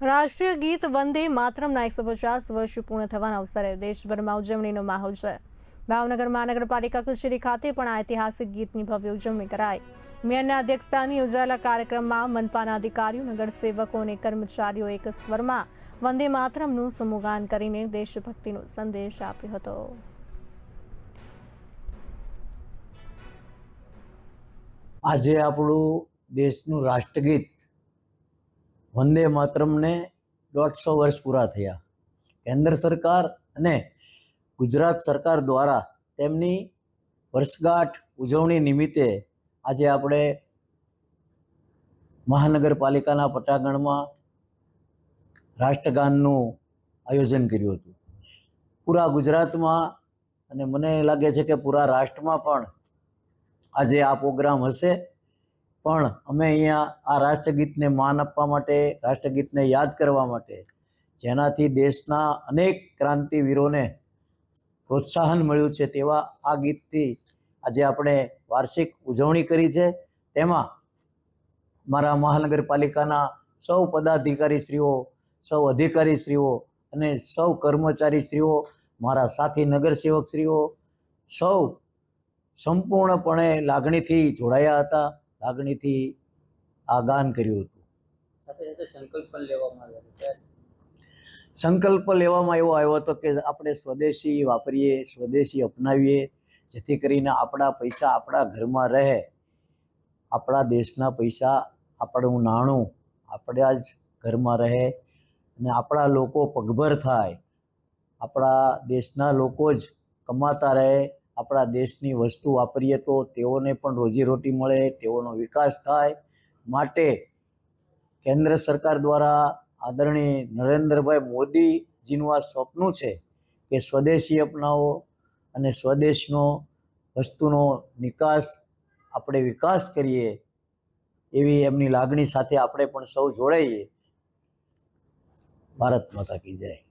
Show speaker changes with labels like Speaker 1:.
Speaker 1: રાષ્ટ્રીય ગીત વંદે માતરમના એકસો પચાસ વર્ષ પૂર્ણ થવાના અવસરે દેશભરમાં ઉજવણીનો માહોલ છે. ભાવનગર મહાનગરપાલિકા કચેરી ખાતે પણ આ ઐતિહાસિક ગીતની ભવ્ય ઉજવણી કરાઈ. મેયરના અધ્યક્ષસ્થાને યોજાયેલા કાર્યક્રમમાં મનપાના અધિકારીઓ નગરસેવકો અને કર્મચારીઓ એક સ્વરમાં વંદે માતરમનું સમુગાન કરીને દેશભક્તિનો સંદેશ આપ્યો હતો.
Speaker 2: આજે આપણું દેશનું રાષ્ટ્રગીત વંદે માતરમને દોઢસો વર્ષ પૂરા થયા. કેન્દ્ર સરકાર અને ગુજરાત સરકાર દ્વારા તેમની વર્ષગાંઠ ઉજવણી નિમિત્તે આજે આપણે મહાનગરપાલિકાના પટાગણમાં રાષ્ટ્રગાનનું આયોજન કર્યું હતું. પૂરા ગુજરાતમાં અને મને લાગે છે કે પૂરા રાષ્ટ્રમાં પણ આજે આ પ્રોગ્રામ હશે. પણ અમે અહીંયા આ રાષ્ટ્રગીતને માન આપવા માટે, રાષ્ટ્રગીતને યાદ કરવા માટે, જેનાથી દેશના અનેક ક્રાંતિવીરોને પ્રોત્સાહન મળ્યું છે તેવા આ ગીતથી આજે આપણે વાર્ષિક ઉજવણી કરી છે. તેમાં મારા મહાનગરપાલિકાના સૌ પદાધિકારીશ્રીઓ, સૌ અધિકારીશ્રીઓ અને સૌ કર્મચારીશ્રીઓ, મારા સાથી નગરસેવકશ્રીઓ સૌ સંપૂર્ણપણે લાગણીથી જોડાયા હતા. લાગણીથી આગાન કર્યું હતું.
Speaker 3: સાથે સાથે સંકલ્પ લેવામાં આવ્યો
Speaker 2: સંકલ્પ લેવામાં એવો આવ્યો હતો કે આપણે સ્વદેશી વાપરીએ સ્વદેશી અપનાવીએ જેથી કરીને આપણા પૈસા આપણા ઘરમાં રહે. આપણા દેશના પૈસા આપણું નાણું આપણા જ ઘરમાં રહે અને આપણા લોકો પગભર થાય. આપણા દેશના લોકો જ કમાતા રહે. આપણા દેશની વસ્તુ વાપરીએ તો તેઓને પણ રોજીરોટી મળે, તેઓનો વિકાસ થાય. માટે કેન્દ્ર સરકાર દ્વારા આદરણીય નરેન્દ્રભાઈ મોદીજીનું આ સ્વપ્ન છે કે સ્વદેશી અપનાવો અને સ્વદેશનો વસ્તુનો નિકાસ આપણે વિકાસ કરીએ એવી એમની લાગણી સાથે આપણે પણ સૌ જોડાઈએ. ભારત માતા કી જય.